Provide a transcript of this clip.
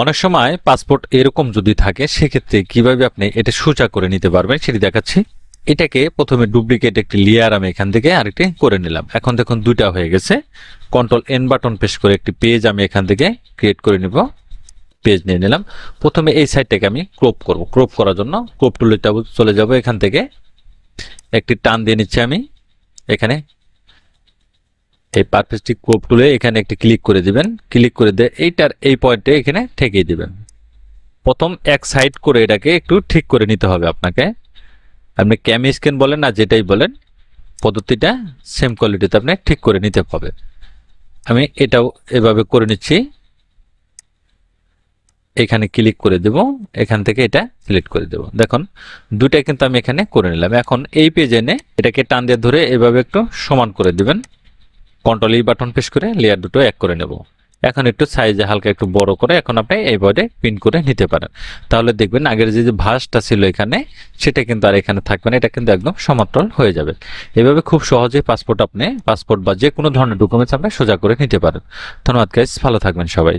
অনেক সময় পাসপোর্ট এরকম যদি থাকে, সেক্ষেত্রে কীভাবে আপনি এটা সোজা করে নিতে পারবেন সেটি দেখাচ্ছি। এটাকে প্রথমে ডুপ্লিকেট একটি লেয়ার আমি এখান থেকে আরেকটি করে নিলাম। এখন দেখুন দুইটা হয়ে গেছে। কন্ট্রোল এন বাটন প্রেস করে একটি পেজ আমি এখান থেকে ক্রিয়েট করে নিব। পেজ নিয়ে নিলাম। প্রথমে এই সাইডটাকে আমি ক্রপ করব। ক্রপ করার জন্য ক্রপ টুলে চলে যাব এখান থেকে। একটি টান দিয়ে নিচ্ছি আমি। এখানে এই পারফেক্টটি ক্রপ টুলে এখানে একটি ক্লিক করে দিবেন। ক্লিক করে দিয়ে এইটার এই পয়েন্টে এখানে ঠেকিয়ে দিবেন। প্রথম এক সাইড করে এটাকে একটু ঠিক করে নিতে হবে আপনাকে। আপনি ক্যামি স্ক্যান বলেন না যেটাই বলেন, পদ্ধতিটা সেম কোয়ালিটিতে আপনি ঠিক করে নিতে হবে। আমি এটাও এভাবে করে নিচ্ছি। এখানে ক্লিক করে দেব, এখান থেকে এটা সিলেক্ট করে দেব। দেখুন, দুইটা কিন্তু আমি এখানে করে নিলাম। এখন এই পেজে এনে এটাকে টান দিয়ে ধরে এভাবে একটু সমান করে দিবেন। কন্ট্রোল এই বাটন প্রেস করে লেয়ার দুটো এক করে নেব। এখন একটু সাইজে হালকা একটু বড় করে এখন আপনি এইভাবে পিন করে নিতে পারেন। তাহলে দেখবেন আগের যে যে ভাসটা ছিল এখানে, সেটা কিন্তু আর এখানে থাকবে না, এটা কিন্তু একদম সমান্তরাল হয়ে যাবে। এভাবে খুব সহজে পাসপোর্ট আপনি পাসপোর্ট বা যে কোনো ধরনের ডকুমেন্টস আপনি সোজা করে নিতে পারেন। ধন্যবাদ গাইস ভালো থাকবেন সবাই।